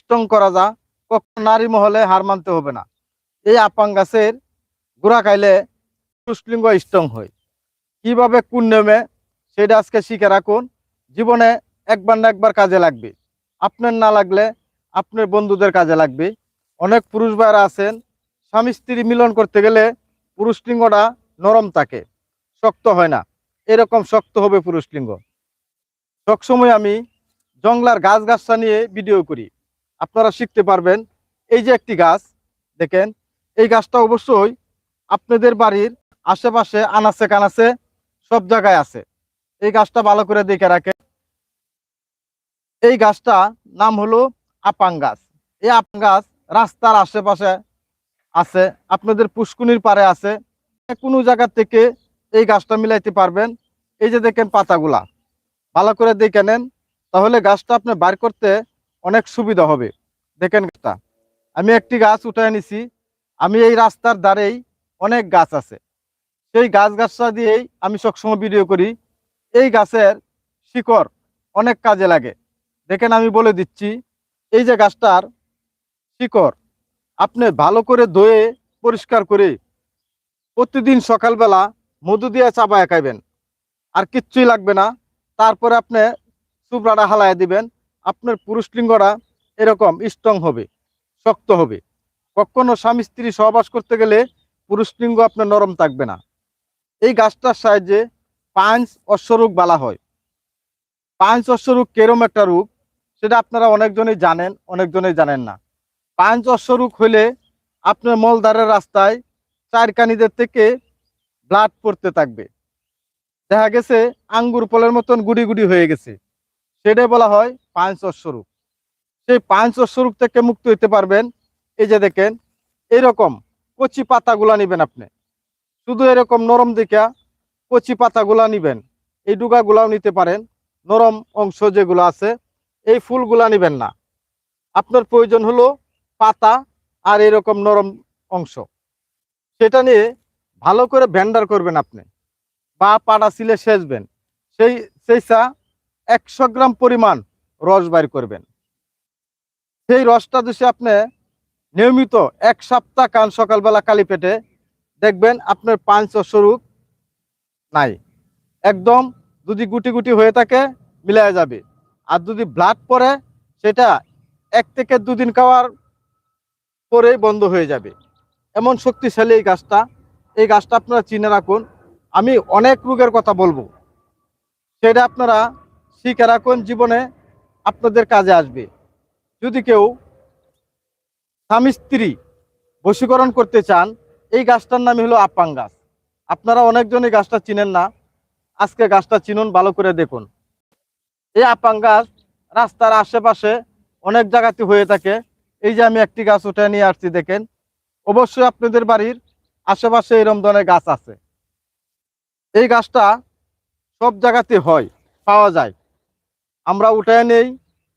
Strong করা যা, কখন নারী মহলে হার মানতে হবে না। এই আপাং গাছের গুড়া খাইলে পুষ্লিঙ্গ স্ট্রং হয়। কীভাবে কোন নেমে সেটা আজকে শিখে রাখুন, জীবনে একবার না একবার কাজে লাগবে। আপনার না লাগলে আপনার বন্ধুদের কাজে লাগবে। অনেক পুরুষ ভাইরা আছেন, স্বামী স্ত্রী মিলন করতে গেলে পুরুষ লিঙ্গটা নরম থাকে, শক্ত হয় না। এরকম শক্ত হবে পুরুষ লিঙ্গ। সবসময় আমি জংলার গাছ গাছটা নিয়ে ভিডিও করি। আপনারা শিখতে পারবেন। এই যে একটি গাছ, দেখেন, এই গাছটা অবশ্যই আপনাদের বাড়ির আশেপাশে, আনাচে কানাচে সব জায়গায় আছে। এই গাছটা ভালো করে দেখে রাখেন। এই গাছটা নাম হলো আপাং গাছ। এই আপাং গাছ রাস্তার আশেপাশে আছে, আপনাদের পুষ্কুনির পারে আছে। কোনো জায়গা থেকে এই গাছটা মিলাইতে পারবেন। এই যে দেখেন পাতাগুলা, ভালো করে দেখে নেন। তাহলে গাছটা আপনি বার করতে অনেক সুবিধা হবে। দেখেন গাছটা আমি একটি গাছ উঠায় নিছি। আমি এই রাস্তার ধারেই অনেক গাছ আছে। সেই গাছ গাছটা দিয়েই আমি সবসময় ভিডিও করি। এই গাছের শিকড় অনেক কাজে লাগে। দেখেন আমি বলে দিচ্ছি, এই যে গাছটার শিকড়, আপনি ভালো করে ধুয়ে পরিষ্কার করে প্রতিদিন সকালবেলা মধু দিয়ে চাবায় খাইবেন। আর কিচ্ছুই লাগবে না। তারপরে আপনি চুবড়াটা হালায় দিবেন। আপনার পুরুষ লিঙ্গটা এরকম স্ট্রং হবে, শক্ত হবে। কখনো স্বামী স্ত্রী সহবাস করতে গেলে পুরুষ লিঙ্গ আপনার নরম থাকবে না। এই গাছটার সাহায্যে পাঁচ অশ্বরোগ বলা হয়। পাঁচ অশ্বরোগ কেরম একটা রোগ সেটা আপনারা অনেকজনই জানেন অনেকজনই জানেন না। পাঁচ অশ্বরোগ হলে আপনার মলদারের রাস্তায় চারকানিদের থেকে ব্লাড পড়তে থাকবে। দেখা গেছে আঙ্গুর ফলের মতন গুড়ি গুড়ি হয়ে গেছে। সেটাই বলা হয় পাঁচ অশ্বরূপ সেই পাঁচ অশ্বরূপ থেকে মুক্ত হইতে পারবেন। এই যে দেখেন, এরকম কচি পাতাগুলা নিবেন আপনি। শুধু এরকম নরম দেখা কচি পাতাগুলা নিবেন। এই ডুগাগুলাও নিতে পারেন। নরম অংশ যেগুলো আছে, এই ফুলগুলা নিবেন না। আপনার প্রয়োজন হলো পাতা আর এরকম নরম অংশ। সেটা নিয়ে ভালো করে ভ্যান্ডার করবেন আপনি। বা পাড়া সিলে সেচবেন। সেই সেই চা একশো গ্রাম পরিমাণ রস বাইর করবেন। সেই রসটা যদি আপনি নিয়মিত এক সপ্তাহ কান সকালবেলা কালি পেটে দেখবেন আপনার পাঁচ স্বরূপ নাই। একদম যদি গুটি গুটি হয়ে থাকে মিলাই যাবে। আর যদি ব্লাড পরে সেটা এক থেকে দুদিন খাওয়ার পরেই বন্ধ হয়ে যাবে। এমন শক্তিশালী এই গাছটা এই গাছটা আপনারা চিনে রাখুন। আমি অনেক রোগের কথা বলব। সেটা আপনারা শিখে রাখুন, জীবনে আপনাদের কাজে আসবে। যদি কেউ স্বামী স্ত্রী বশীকরণ করতে চান, এই গাছটার নামই হলো আপাং গাছ। আপনারা অনেকজনই গাছটা চিনেন না। আজকে গাছটা চিনুন, ভালো করে দেখুন। এই আপাং গাছ রাস্তার আশেপাশে অনেক জায়গাতে হয়ে থাকে। এই যে আমি একটি গাছ উঠে নিয়ে আসছি, দেখেন। অবশ্যই আপনাদের বাড়ির আশেপাশে এরম ধরনের গাছ আছে। এই গাছটা সব জায়গাতে হয়, পাওয়া যায়। আমরা উঠে নেই,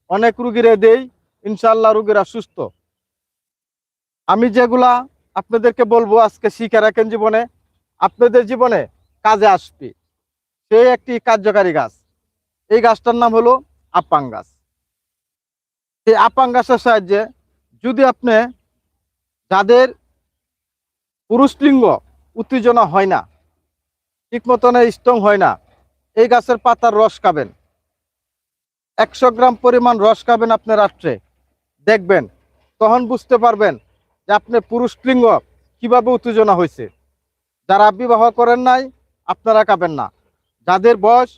অনেক রুগীরে দেই ইনশাল্লাহ রুগীরা সুস্থ। আমি যেগুলা আপনাদেরকে বলব আজকে শিখে রাখেন জীবনে, আপনাদের জীবনে কাজে আসবে। সেই একটি কার্যকারী গাছ। এই গাছটার নাম হলো আপাং গাছ। এই আপাং গাছের সাহায্যে যদি আপনি যাদের পুরুষ লিঙ্গ উত্তেজনা হয় না, ঠিক মতন স্ট্রং হয় না, এই গাছের পাতার রস খাবেন। একশো গ্রাম পরিমাণ রস খাবেন আপনি রাত্রে। দেখবেন, তখন বুঝতে পারবেন যে আপনার পুরুষ লিঙ্গ, কীভাবে উত্তেজনা হয়েছে। যারা বিবাহ করেন নাই, আপনারা খাবেন না। যাদের বয়স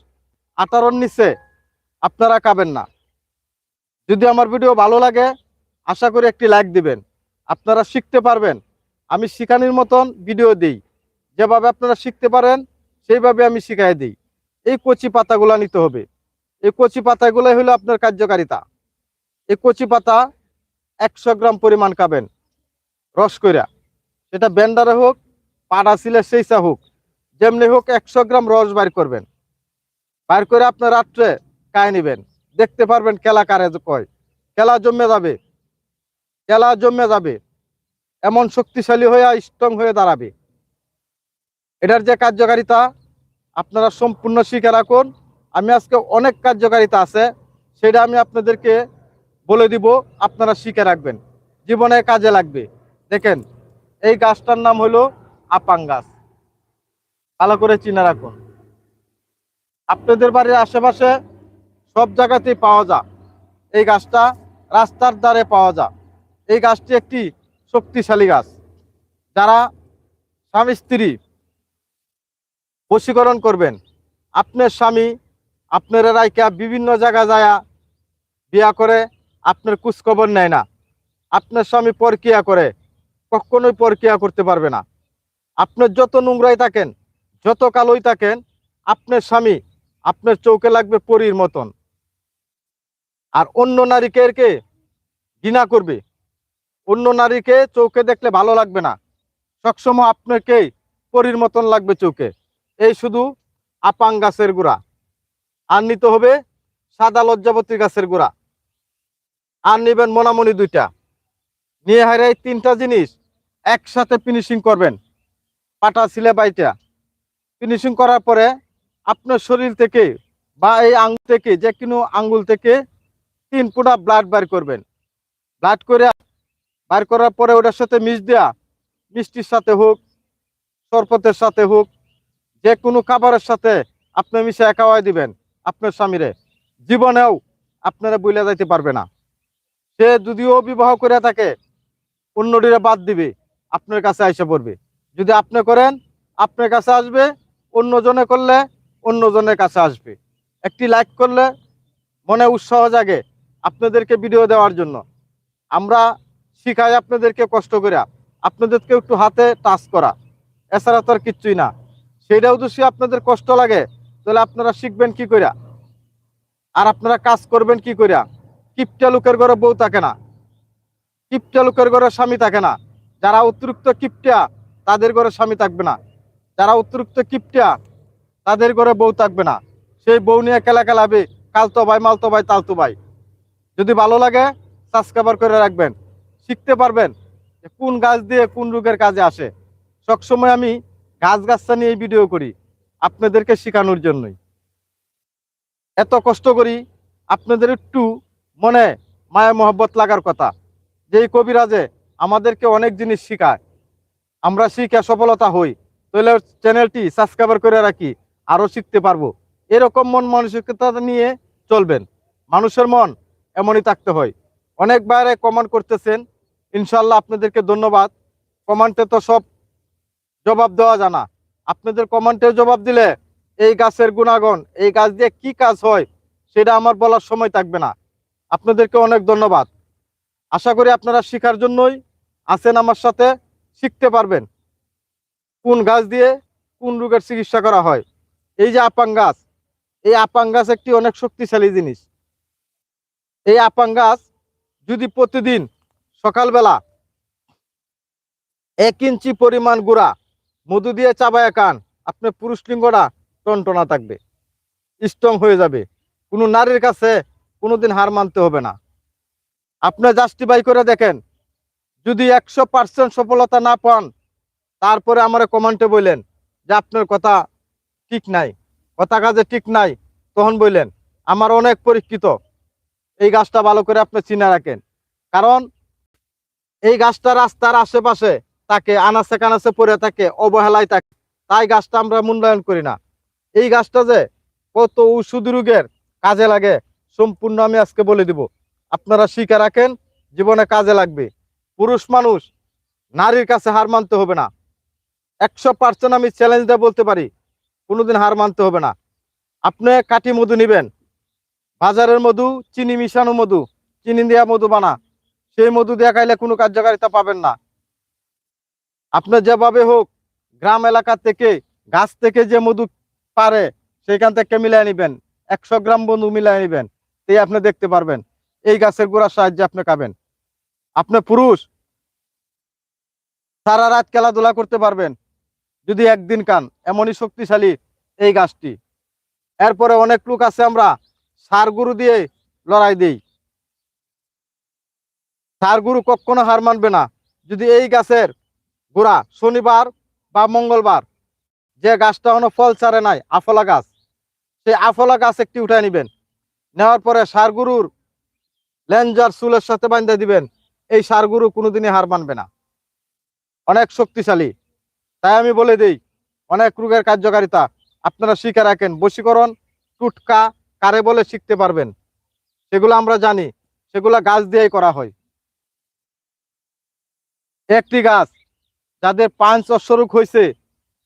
আঠারোর নিচে, আপনারা খাবেন না। যদি আমার ভিডিও ভালো লাগে, আশা করি একটি লাইক দিবেন। আপনারা শিখতে পারবেন, আমি শিখানির মতন ভিডিও দিই। যেভাবে আপনারা শিখতে পারেন, সেইভাবে আমি শিখাই দিই। এই কচি পাতাগুলো নিতে হবে। এই কচি পাতাগুলাই হলো আপনার কার্যকারিতা। এই কচি পাতা একশো গ্রাম পরিমাণ খাবেন, রস কইরা। সেটা ব্যান্ডারে হোক পাড়া সিলে সেইসা হোক, যেমনি হোক একশো গ্রাম রস বাইর করবেন। বাইর করে আপনার রাত্রে কায় নিবেন। দেখতে পারবেন খেলা কারে কয়। খেলা জমে যাবে। খেলা জমে যাবে। এমন শক্তিশালী হয়ে স্ট্রং হয়ে দাঁড়াবে। এটার যে কার্যকারিতা, আপনারা সম্পূর্ণ শিখে রাখুন। আমি আজকে অনেক কার্যকারিতা আছে, সেটা আমি আপনাদেরকে বলে দিব, আপনারা শিখে রাখবেন। জীবনে কাজে লাগবে। দেখেন, এই গাছটার নাম হলো আপাং গাছ। ভালো করে চিনে রাখুন। আপনাদের বাড়ির আশেপাশে সব জায়গাতেই পাওয়া যায়। এই গাছটা রাস্তার ধারে পাওয়া যায়। এই গাছটি একটি শক্তিশালী গাছ। যারা স্বামী স্ত্রী বশীকরণ করবেন, আপনার স্বামী আপনার রাইকা বিভিন্ন জায়গা যায়া বিয়া করে, আপনার কুচখবর নেয় না। আপনার স্বামী পরকিয়া করে, কখনোই পরকিয়া করতে পারবে না। আপনার যত নোংরাই থাকেন, যত কালোই থাকেন, আপনার স্বামী আপনার চৌকে লাগবে পরীর মতন। আর অন্য নারীকে ঘৃণা করবে। অন্য নারীকে চৌকে দেখলে ভালো লাগবে না। সবসময় আপনাকেই পরীর মতন লাগবে চৌকে। এই শুধু আপাং গাছের গুড়া। আর নিতে হবে সাদা লজ্জাবতী গাছের গোড়া। আর নেবেন মোনামনি দুইটা। নিয়ে হারে এই তিনটা জিনিস একসাথে ফিনিশিং করবেন। পাটা ছিলে বাইটা। ফিনিশিং করার পরে আপনার শরীর থেকে বা এই আঙ্গুল থেকে, যে কোনো আঙ্গুল থেকে তিন ফুটা ব্লাড বার করবেন। ব্লাড করে বার করার পরে ওটার সাথে মিশ দেয়া। মিষ্টির সাথে হোক, শরবতের সাথে হোক, যে কোনো খাবারের সাথে আপনি মিশে খাওয়াই দিবেন। আপনার স্বামীরে। জীবনেও আপনারা বইলে যাইতে পারবে না। সে যদিও বিবাহ করে থাকে অন্যটিরা বাদ দিবে, আপনার কাছে আইসা পড়বে। যদি আপনি করেন, আপনার কাছে আসবে, অন্যজনে করলে, অন্যজনের কাছে আসবে। একটি লাইক করলে মনে উৎসাহ জাগে আপনাদেরকে ভিডিও দেওয়ার জন্য। আমরা শিখাই আপনাদেরকে কষ্ট করে আপনাদেরকে একটু হাতে টাচ করা। এছাড়া তো আর কিচ্ছুই না। সেইটাও যদি আপনাদের কষ্ট লাগে তাহলে আপনারা শিখবেন কি কইরা? আর আপনারা কাজ করবেন কি কইরা? কিপটা লোকের ঘরে বউ থাকে না। কিপটা লোকের ঘরে স্বামী থাকে না। যারা অতিরিক্ত কিপটা, তাদের ঘরে স্বামী থাকবে না। যারা অতিরিক্ত কিপটা, তাদের ঘরে বউ থাকবে না। সেই বউ নিয়ে খেলা খেলাবে, কালতো ভাই, মালতো ভাই, তালতো ভাই। যদি ভালো লাগে সাবস্ক্রাইবার করে রাখবেন। শিখতে পারবেন কোন গাছ দিয়ে কোন রোগের কাজে আসে। সবসময় আমি গাছ গাছটা নিয়ে ভিডিও করি। আপনাদেরকে শেখানোর জন্যই। এত কষ্ট করি আপনাদের একটু মনে মায়া মহব্বত লাগার কথা। যে এই কবিরাজে আমাদেরকে অনেক জিনিস শেখায়। আমরা শিখে সফলতা হই। তাহলে চ্যানেলটি সাবস্ক্রাইবার করে রাখি, আরও শিখতে পারব। এরকম মন মানসিকতা নিয়ে চলবেন। মানুষের মন এমনই থাকতে হয়। অনেক বাইরে কমেন্ট করতেছেন। ইনশাল্লাহ আপনাদেরকে ধন্যবাদ। কমেন্টে তো সব জবাব দেওয়া জানা। আপনাদের কমেন্টে জবাব দিলে এই গাছের গুণাগুণ, এই গাছ দিয়ে কি কাজ হয় সেটা আমার বলার সময় থাকবে না। আপনাদেরকে অনেক ধন্যবাদ। আশা করি আপনারা শেখার জন্যই আছেন আমার সাথে, শিখতে পারবেন কোন গাছ দিয়ে কোন রোগের চিকিৎসা করা হয়। এই যে আপাং গাছ, এই আপাং গাছ একটি অনেক শক্তিশালী জিনিস। এই আপাং গাছ যদি প্রতিদিন সকালবেলা এক ইঞ্চি পরিমাণ গুঁড়া মধু দিয়ে চাবায় কান, আপনার পুরুষ লিঙ্গটা টনটনা থাকবে স্ট্রং হয়ে যাবে। কোনো নারীর কাছে কোনোদিন হার মানতে হবে না। আপনার জাস্টিফাই করে দেখেন, যদি একশো পার্সেন্ট সফলতা না পান, তারপরে আমার কমেন্টে বললেন যে আপনার কথা ঠিক নাই, কথা কাজে ঠিক নাই, তখন বললেন, আমার অনেক পরীক্ষিত, এই গাছটা ভালো করে আপনি চিনে রাখেন। কারণ এই গাছটা রাস্তার আশেপাশে তাকে আনাচে কানাচে পড়ে থাকে, অবহেলায় থাকে। তাই গাছটা আমরা মূল্যায়ন করি না। এই গাছটা যে কত ওষুধ রোগের কাজে লাগে, সম্পূর্ণ আমি আজকে বলে দিব। আপনারা শিখে রাখেন, জীবনে কাজে লাগবে। পুরুষ মানুষ, নারীর কাছে হার মানতে হবে না। একশো পার্সেন্ট আমি চ্যালেঞ্জ দিয়ে বলতে পারি, কোনোদিন হার মানতে হবে না। আপনি কাঠি মধু নেবেন, বাজারের মধু, চিনি মিশানো মধু, চিনি দেওয়া মধু বানা। সেই মধু দেওয়া খাইলে কোনো কার্যকারিতা পাবেন না। আপনি যেভাবে হোক, গ্রাম এলাকা থেকে, গাছ থেকে যে মধু পারে সেখান থেকে মিলিয়ে নিবেন। একশো গ্রাম বন্ধু মিলিয়ে নিবেন। এই আপনি দেখতে পারবেন। এই গাছের গোড়ার সাহায্যে আপনি খাবেন। আপনি পুরুষ, সারা রাত খেলাধুলা করতে পারবেন। যদি একদিন কান এমনই শক্তিশালী এই গাছটি। এরপরে অনেক লোক আছে আমরা, সার গরু দিয়ে লড়াই দিই। সার গরু কখনো হার মানবে না। যদি এই গাছের গোড়া শনিবার বা মঙ্গলবার, যে গাছটা কোনো ফল ছাড়ে নাই, আফলা গাছ, সেই আফলা গাছ একটি উঠায় নিবেন। নেওয়ার পরে সার গরুর লেঞ্জার চুলের সাথে বান্ধে দিবেন। এই সার গরু কোনোদিনই হার মানবে না। অনেক শক্তিশালী। তাই আমি বলে দিই, অনেক রোগের কার্যকারিতা আপনারা শিখে রাখেন। বশীকরণ, টুটকা কারে বলে শিখতে পারবেন। সেগুলো আমরা জানি, সেগুলো গাছ দিয়েই করা হয়। একটি গাছ যাদের পাঁচ অশ্বরূপ হয়েছে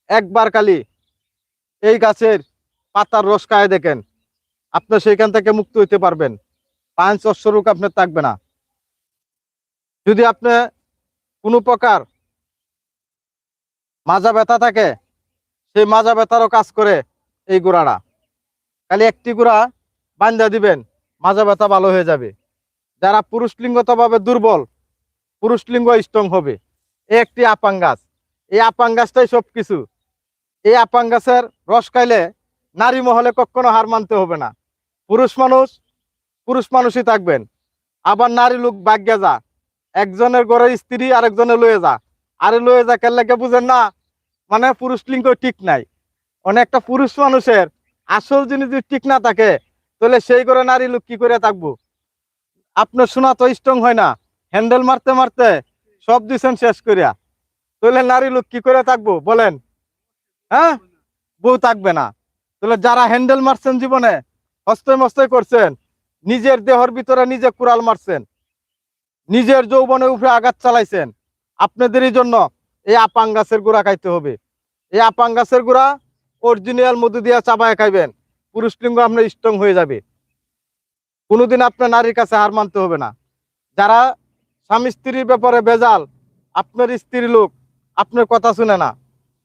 একবার কালি এই গাছের পাতার রস খায় দেখেন। আপনি সেখান থেকে মুক্ত হইতে পারবেন। পাঁচ অশ্বরূপ আপনার থাকবে না। যদি আপনি কোনো প্রকার মাজা ব্যথা থাকে, সেই মাজা ব্যথারও কাজ করে এই গোড়াটা। খালি একটি গোড়া বান্ধা দিবেন, মাজা ব্যথা ভালো হয়ে যাবে। যারা পুরুষলিঙ্গতভাবে দুর্বল, পুরুষলিঙ্গ স্ট্রং হবে। একটি আপাং গাছ। এই আপাং গাছটাই সব কিছু এই আপাং গাছের রস খাইলে নারী মহলে কখনো হার মানতে হবে না। পুরুষ মানুষ, পুরুষ মানুষই থাকবেন। আবার নারী লোক ভাগ্যে যা। একজনের ঘরের স্ত্রী আরেকজনের লয়ে যা। আরে লয়ে যা, কেন লাগে বুঝেন না? মানে পুরুষ লিঙ্গ ঠিক নাই। অনেকটা পুরুষ মানুষের আসল জিনিস যদি ঠিক না থাকে, তাহলে সেই করে নারী লোক কি করে থাকব? আপনার শোনা তো স্ট্রং হয় না। হ্যান্ডেল মারতে মারতে সব দিছেন শেষ করিয়া। তাহলে নারী লোক কি করে থাকব? বলেন। হ্যাঁ? বউ থাকবে না। তাহলে যারা হ্যান্ডেল মারছেন জীবনে হস্তয় মস্তয় করছেন, নিজের দেহর ভিতরে নিজে কুড়াল মারছেন, নিজের যৌবনের উপরে আঘাত চালাইছেন, আপনাদেরই জন্য এই আপাং গাছের গুড়া খাইতে হবে। এই আপাং গাছের গুড়া অরিজিনাল মধু দিয়া চাবায় খাইবেন। পুরুষ লিঙ্গ আপনার স্ট্রং হয়ে যাবে। কোনোদিন আপনার নারীর কাছে হার মানতে হবে না। যারা স্বামী স্ত্রীর ব্যাপারে বেজাল আপনার স্ত্রী লোক, আপনার কথা শুনে না।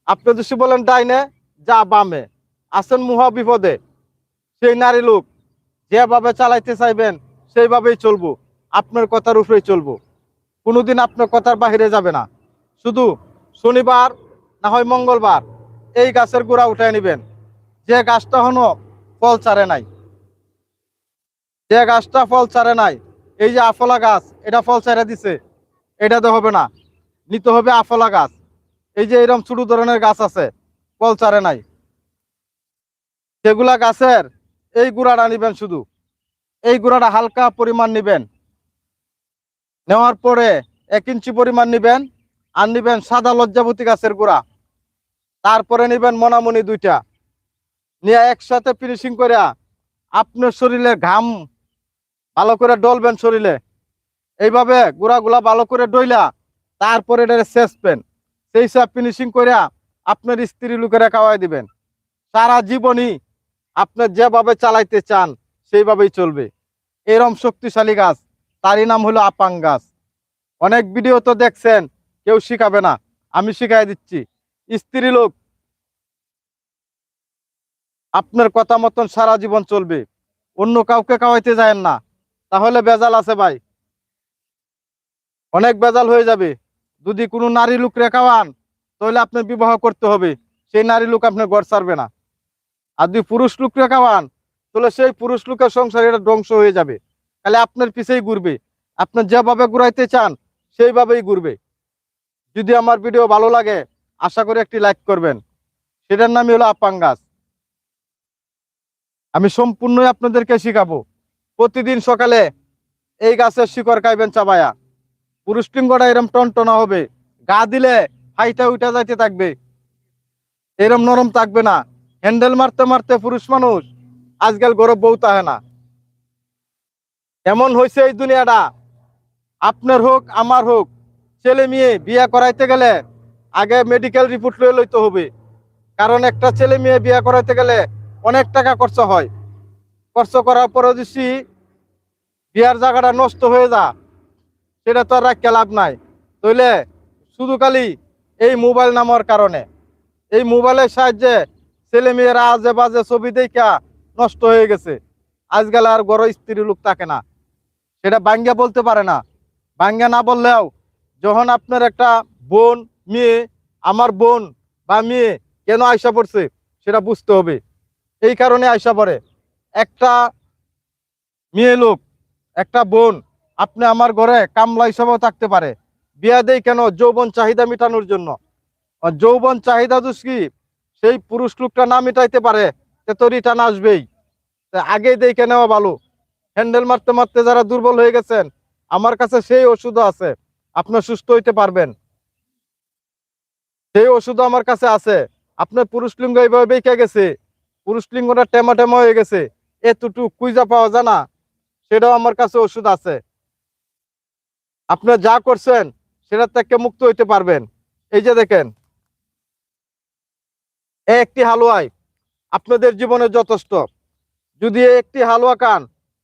আপনি যদি বলেন ডাইনে, যা বামে, আসেন মুহা বিপদে। সেই নারী লোক যেভাবে চালাইতে চাইবেন, সেইভাবেই চলবো। আপনার কথার উপরেই চলবো। কোনোদিন আপনার কথার বাহিরে যাবে না। শুধু শনিবার, না হয় মঙ্গলবার, এই গাছের গোড়া উঠায় নেবেন। যে গাছটা হনো ফল ছাড়ে নাই, যে গাছটা ফল ছাড়ে নাই এই যে আফলা গাছ, এটা ফল ছাড়ে দিছে, এটাতে হবে না। নিতে হবে আফলা গাছ। এই যে এরকম ছোট ধরনের গাছ আছে, ফল ছাড়ে নাই। সেগুলা গাছের এই গুড়াটা নিবেন শুধু। এই গুড়াটা হালকা পরিমাণ নিবেন। নেওয়ার পরে এক ইঞ্চি পরিমাণ নিবেন, আর নিবেন সাদা লজ্জাবতী গাছের গুড়া। তারপরে নিবেন মনামনি দুইটা। নিয়ে একসাথে ফিনিশিং করে আপনার শরীরে ঘাম ভালো করে ডলবেন শরীরে। এইভাবে গুড়াগুলা ভালো করে ডইলা, তারপরে এটা শেষবেন সেই সব ফিনিশিং করে আপনার স্ত্রী লোকেরা খাওয়াই দিবেন। সারা জীবনই আপনি যেভাবে চালাইতে চান, সেইভাবেই চলবে। এরম শক্তিশালী গাছ, তারই নাম হলো আপাং গাছ। অনেক ভিডিও তো দেখছেন, কেউ শিখাবে না। আমি শিখাই দিচ্ছি। স্ত্রী লোক, আপনার কথা মতন সারা জীবন চলবে। অন্য কাউকে খাওয়াইতে যায় না। তাহলে বেজাল আছে ভাই। অনেক বেজাল হয়ে যাবে। যদি কোনো নারী লোক রেখাওয়ান তাহলে আপনার বিবাহ করতে হবে। সেই নারী লোক আপনার ঘর ছাড়বে না। আর যদি পুরুষ লোক রেখাওয়ান তাহলে সেই পুরুষ লোকের সংসার এটা ধ্বংস হয়ে যাবে। তাহলে আপনার পিছেই ঘুরবে। আপনার যেভাবে ঘুরাইতে চান, সেইভাবেই ঘুরবে। যদি আমার ভিডিও ভালো লাগে, আশা করি একটি লাইক করবেন। সেটার নামই হলো আপাং গাছ আমি সম্পূর্ণই আপনাদেরকে শিখাবো। প্রতিদিন সকালে এই গাছের শিকড় খাইবেন চাবায়া। পুরুষ লিঙ্গটা এরম টনটনা হবে। গা দিলে হাইটা উঠা যাইতে থাকবে। এরম নরম থাকবে না। হ্যান্ডেল মারতে মারতে পুরুষ মানুষ আজকাল গরব বউ তাহে না। এমন হয়েছে এই দুনিয়াটা। আপনার হোক, আমার হোক, ছেলে মেয়ে বিয়ে করাইতে গেলে আগে মেডিকেল রিপোর্ট লইতে হবে। কারণ একটা ছেলে মেয়ে বিয়ে করাইতে গেলে অনেক টাকা খরচা হয়। খরচ করার পরে যদি বিয়ার জায়গাটা নষ্ট হয়ে যা, সেটা তো আর রাখতে লাভ নাই। তইলে শুধু খালি এই মোবাইল নামার কারণে, এই মোবাইলের সাহায্যে ছেলে মেয়েরা আজে বাজে ছবি দেখা নষ্ট হয়ে গেছে। আজকাল আর বড় স্ত্রী লোক থাকে না, সেটা বাঙ্গা বলতে পারে না। বাঙ্গা না বললেও যখন আপনার একটা বোন, মেয়ে, আমার বোন বা মেয়ে কেন আয়সা পড়ছে, সেটা বুঝতে হবে। এই কারণে আয়সা পড়ে। একটা মেয়ে লোক, একটা বোন, আপনি আমার ঘরে কামলা হিসাবেও থাকতে পারে। বিয়া দেই কেন? যৌবন চাহিদা মেটানোর জন্য। যৌবন চাহিদা দুষ্কি সেই পুরুষ লোকটা না মিটাইতে পারে তে তো রিটার্ন আসবেই। তা আগেই দেই কেন ভালো হ্যান্ডেল মারতে মারতে যারা দুর্বল হয়ে গেছেন, আমার কাছে সেই ওষুধও আছে। আপনার সুস্থ হইতে পারবেন। সেই ওষুধও আমার কাছে আছে। আপনার পুরুষ লিঙ্গ এইভাবে বেঁকে গেছে। পুরুষ লিঙ্গটা টেমা টেমা হয়ে গেছে। এতটুকু কুইজা পাওয়া যায় না। সেটাও আমার কাছে ওষুধ আছে। আপনার যা করছেন সেটা থেকে মুক্ত হইতে পারবেন। এই যে দেখেন। একটি হালুয়াই আপনাদের জীবনে যথেষ্ট। যদি একটি হালুয়া খান,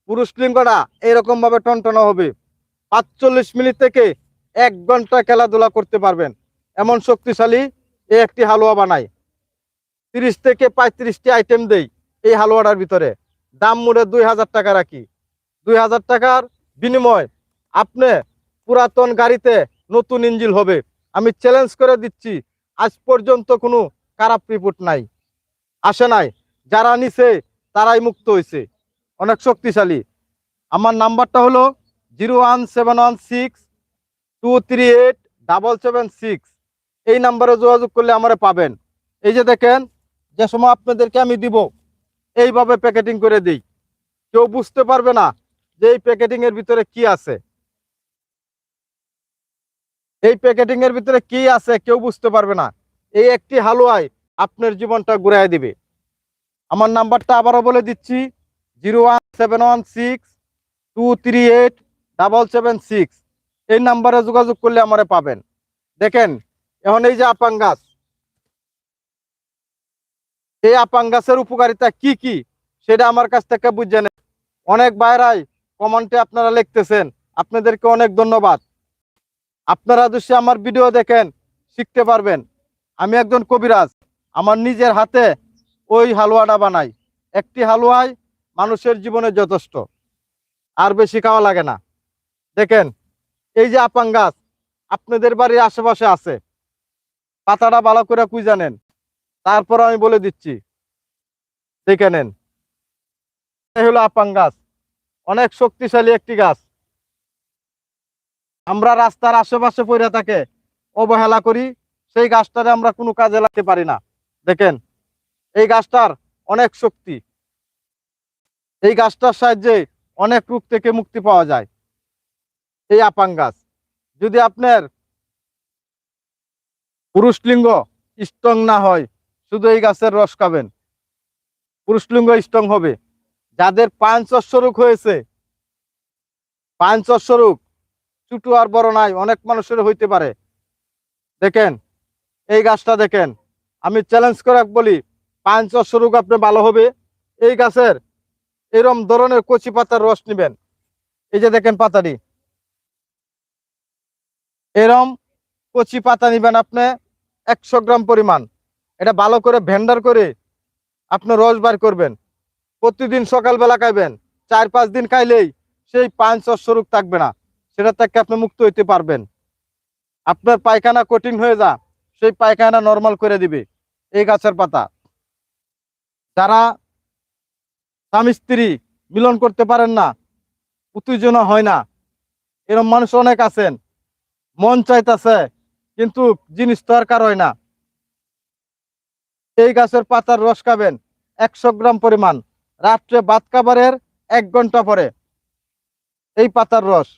পুরুষ লিঙ্গটা এরকম ভাবে টনটনা হবে। পাঁচচল্লিশ মিনিট থেকে এক ঘণ্টা খেলাধুলা করতে পারবেন। এমন শক্তিশালী এই একটি হালুয়া বানাই। তিরিশ থেকে পঁয়ত্রিশটি আইটেম দেই এই হালুয়াটার ভিতরে। দাম মুড়ে দুই হাজার টাকা রাখি। দুই হাজার টাকার বিনিময় আপনি পুরাতন গাড়িতে নতুন ইঞ্জিল হবে। আমি চ্যালেঞ্জ করে দিচ্ছি, আজ পর্যন্ত কোনো খারাপ রিপোর্ট নাই। আসে নাই, যারা নিছে তারাই মুক্ত হয়েছে অনেক শক্তিশালী। আমার নাম্বারটা হলো zero one seven one six two three eight double seven six. এই নাম্বারে যোগাযোগ করলে আমারে পাবেন। এই যে দেখেন, যে সময় আপনাদেরকে আমি দিব এইভাবে প্যাকেটিং করে দিই। কেউ বুঝতে পারবে না যে এই প্যাকেটিং এর ভিতরে কি আছে। এই প্যাকেটিং এর ভিতরে কি আছে কেউ বুঝতে পারবে না। এই একটি হালুয়ায় আপনার জীবনটা ঘুরাই দিবে। আমার নাম্বারটা আবারও বলে দিচ্ছি, zero one seven one six two three eight double seven six. এই নাম্বারে যোগাযোগ করলে আমারে পাবেন। দেখেন, এখন এই যে আপাং এই আপাং গাছের উপকারিতা কি কি? সেটা আমার কাছ থেকে বুঝে নেন অনেক বাইরাই কমেন্টে আপনারা লিখতেছেন। আপনাদেরকে অনেক ধন্যবাদ। আপনারা যদি আমার ভিডিও দেখেন, শিখতে পারবেন। আমি একজন কবিরাজ। আমার নিজের হাতে ওই হালুয়াটা বানাই। একটি হালুয়াই মানুষের জীবনে যথেষ্ট। আর বেশি খাওয়া লাগে না। দেখেন, এই যে আপাং গাছ, আপনাদের বাড়ির আশেপাশে আছে। পাতাটা ভালো করে কুইজা নেন। তারপর আমি বলে দিচ্ছি, দেখে নেন। হলো আপাং গাছ, অনেক শক্তিশালী একটি গাছ। আমরা রাস্তার আশেপাশে পড়ে থাকে অবহেলা করি, সেই গাছটারে আমরা কোনো কাজে লাগতে পারি না। দেখেন, এই গাছটার অনেক শক্তি। এই গাছটার সাহায্যে অনেক রূপ থেকে মুক্তি পাওয়া যায়। এই আপাং গাছ, যদি আপনার পুরুষ লিঙ্গ স্ট্রং না হয় শুধু এই গাছের রস খাবেন। পুরুষ লিঙ্গ স্ট্রং হবে। যাদের পাঞ্চস্ব রোগ হয়েছে পাঞ্চস্ব রোগ ছোটো আর বড় নাই, অনেক মানুষের হইতে পারে। দেখেন, এই গাছটা দেখেন, আমি চ্যালেঞ্জ করে বলি পাঞ্চস্ব রোগ আপনি ভালো হবে। এই গাছের এরম ধরনের কচি পাতার রস নেবেন। এই যে দেখেন পাতাটি। এরম কচি পাতা নিবেন আপনি একশো গ্রাম পরিমাণ। এটা ভালো করে ভেন্ডার করে আপনি রস বার করবেন। প্রতিদিন সকালবেলা খাইবেন, চার পাঁচ দিন খাইলেই সেই পাঁচ রোগ থাকবে না। সেটা থেকে আপনি মুক্ত হইতে পারবেন। আপনার পায়খানা কঠিন হয়ে যা, সেই পায়খানা নর্মাল করে দিবে, এই গাছের পাতা। যারা স্বামী স্ত্রী মিলন করতে পারেন না, উত্তেজনা হয় না। এরকম মানুষ অনেক আছেন, মন চাইতেছে, কিন্তু জিনিস দরকার হয় না। এই গাছের পাতার রস খাবেন একশো গ্রাম পরিমাণ। রাত্রে ভাত খাবারের এক ঘণ্টা পরে এই পাতার রস।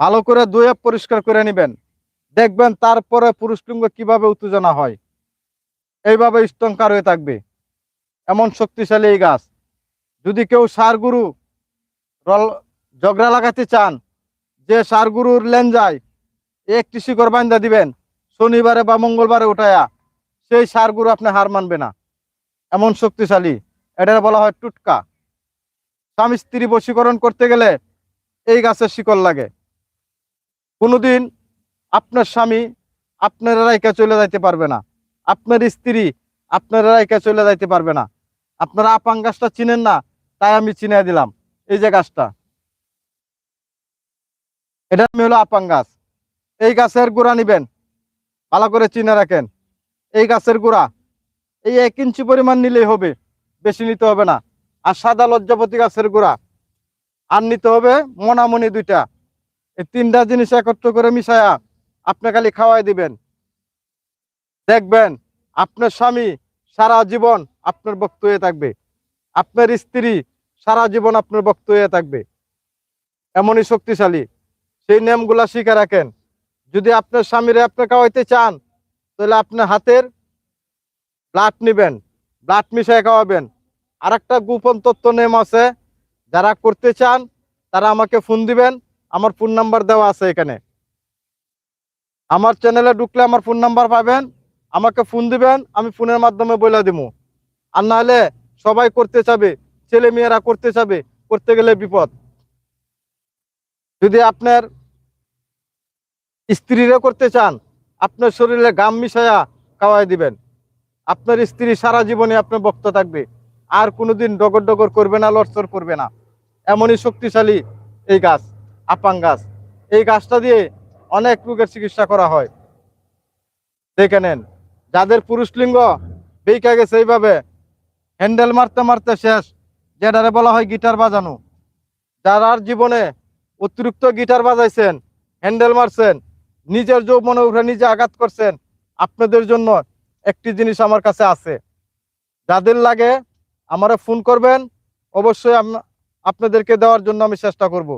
ভালো করে ধুয়ে পরিষ্কার করে নেবেন। দেখবেন তারপরে পুরুষ লিঙ্গ কীভাবে উত্তেজনা হয়। এইভাবে স্তঙ্কার হয়ে থাকবে। এমন শক্তিশালী এই গাছ। যদি কেউ সার গুরু রল ঝগড়া লাগাতে চান, যে সার গুরুর লেন যায় একটি শিকড় বান্ধা দিবেন, শনিবারে বা মঙ্গলবারে উঠায়া সেই সার গুরু আপনি হার মানবে না। এমন শক্তিশালী এটা বলা হয় টুটকা। স্বামী স্ত্রী বশীকরণ করতে গেলে এই গাছের শিকড় লাগে। কোনোদিন আপনার স্বামী আপনার রাইকা চলে যাইতে পারবে না। আপনার স্ত্রী আপনার রাইকা চলে যাইতে পারবে না। আপনারা আপাং গাছটা চিনেন না, তাই আমি চিনে দিলাম। এই যে গাছটা। এটা আমি হলো আপাং গাছ। এই গাছের গোড়া নিবেন, ভালো করে চিনে রাখেন। এই গাছের গোড়া, এই এক ইঞ্চি পরিমাণ নিলেই হবে, বেশি নিতে হবে না। আর সাদা লজ্জাপতি গাছের গোড়া, আর নিতে হবে মনামনি দুইটা। এই তিনটা জিনিস একত্র করে মিশায়া আপনি খালি খাওয়াই দিবেন। দেখবেন আপনার স্বামী সারা জীবন আপনার ভক্ত হয়ে থাকবে। আপনার স্ত্রী সারা জীবন আপনার বক্ত হয়ে থাকবে। এমনই শক্তিশালী। সেই নিয়মগুলা শিখে রাখেন। যদি আপনার স্বামীরে আপনি খাওয়াইতে চান তাহলে আপনার হাতের ব্লাড নিবেন, ব্লাড মিশায় খাওয়াবেন। আর একটা গোপন তথ্য নেম আছে, যারা করতে চান, তারা আমাকে ফোন দিবেন, আমার ফোন নাম্বার দেওয়া আছে এখানে। আমার চ্যানেলে ঢুকলে আমার ফোন নাম্বার পাবেন, আমাকে ফোন দিবেন, আমি ফোনের মাধ্যমে বলে দিব। আর নাহলে সবাই করতে চাবে, ছেলে মেয়েরা করতে চাবে, করতে গেলে বিপদ। যদি আপনার স্ত্রীরা করতে চান আপনার শরীরে গাম মিশায়া খাওয়াই দিবেন। আপনার স্ত্রী সারা জীবনে আপনার বক্ত থাকবে। আর কোনোদিন ডগর ডগর করবে না, লড়চড় করবে না। এমনই শক্তিশালী এই গাছ, আপাং গাছ। এই গাছটা দিয়ে অনেক রোগের চিকিৎসা করা হয়। দেখে নেন, যাদের পুরুষ লিঙ্গ বেঁকা গেছে এইভাবে, হ্যান্ডেল মারতে মারতে শেষ। যেটারে বলা হয় গিটার বাজানো। যারার জীবনে অতিরিক্ত গিটার বাজাইছেন, হ্যান্ডেল মারছেন নিজের যৌবনে উঠে নিজে আঘাত করছেন, আপনাদের জন্য একটি জিনিস আমার কাছে আছে। যাদের লাগে আমারে ফোন করবেন, অবশ্যই আপনাদেরকে দেওয়ার জন্য আমি চেষ্টা করব।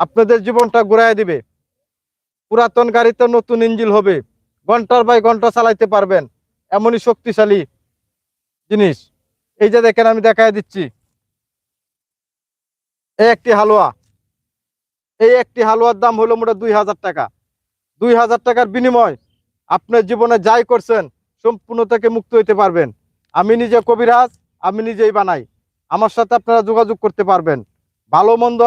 আপনাদের জীবনটা ঘুরাই দিবে। পুরাতন গাড়িতে নতুন ইঞ্জিল হবে। ঘণ্টার বাই ঘণ্টা চালাইতে পারবেন। এমনই শক্তিশালী জিনিস। এই যে দেখেন, আমি দেখাই দিচ্ছি। এই একটি হালুয়া। এই একটি হালুয়ার দাম হলো মোটা দুই হাজার টাকা। দুই হাজার টাকার বিনিময় আপনার জীবনে যাই করছেন, সম্পূর্ণ থেকে মুক্ত হইতে পারবেন। আমি নিজে কবিরাজ, আমি নিজেই বানাই। আমার সাথে আপনারা যোগাযোগ করতে পারবেন। ভালো মন্দ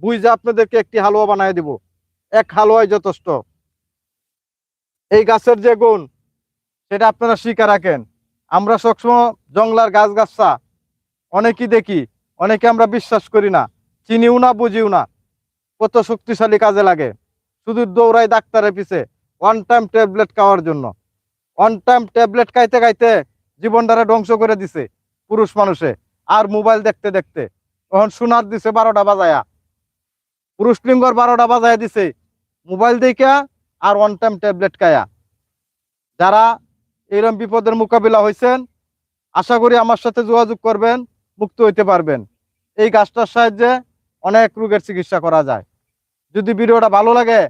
বুঝে আপনাদেরকে একটি হালুয়া বানিয়ে দিব। এক হালুয়াই যথেষ্ট। এই গাছের যে গুণ, সেটা আপনারা শিখে রাখেন। আমরা সবসময় জংলার গাছ গাছটা অনেকেই দেখি, অনেকে আমরা বিশ্বাস করি না। চিনিও না, বুঝিও না। কত শক্তিশালী কাজে লাগে। শুধু দৌড়াই ডাক্তারের পিছে। ওয়ান টাইম ট্যাবলেট খাওয়ার জন্য। ওয়ান টাইম ট্যাবলেট খাইতে খাইতে জীবনটারে ধ্বংস করে দিছে পুরুষ মানুষে। আর মোবাইল দেখতে দেখতে। তখন সোনার দিছে বারোটা বাজায়া। পুরুষ লিঙ্গর বারোটা বাজায়া দিছে। মোবাইল দেখা আর ওয়ান টাইম ট্যাবলেট খায়া। যারা এইরকম বিপদের মোকাবিলা হয়েছেন আশা করি আমার সাথে যোগাযোগ করবেন, মুক্ত হইতে পারবেন। এই গাছটার সাহায্যে অনেক রোগের চিকিৎসা করা যায়। যদি ভিডিওটা ভালো লাগে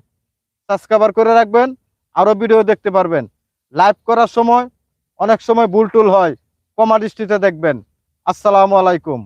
সাবস্ক্রাইবার করে রাখবেন আরও ভিডিও দেখতে পারবেন। লাইভ করার সময়, অনেক সময় ভুল টুল হয়, কমা দৃষ্টিতে দেখবেন। আসসালামু আলাইকুম।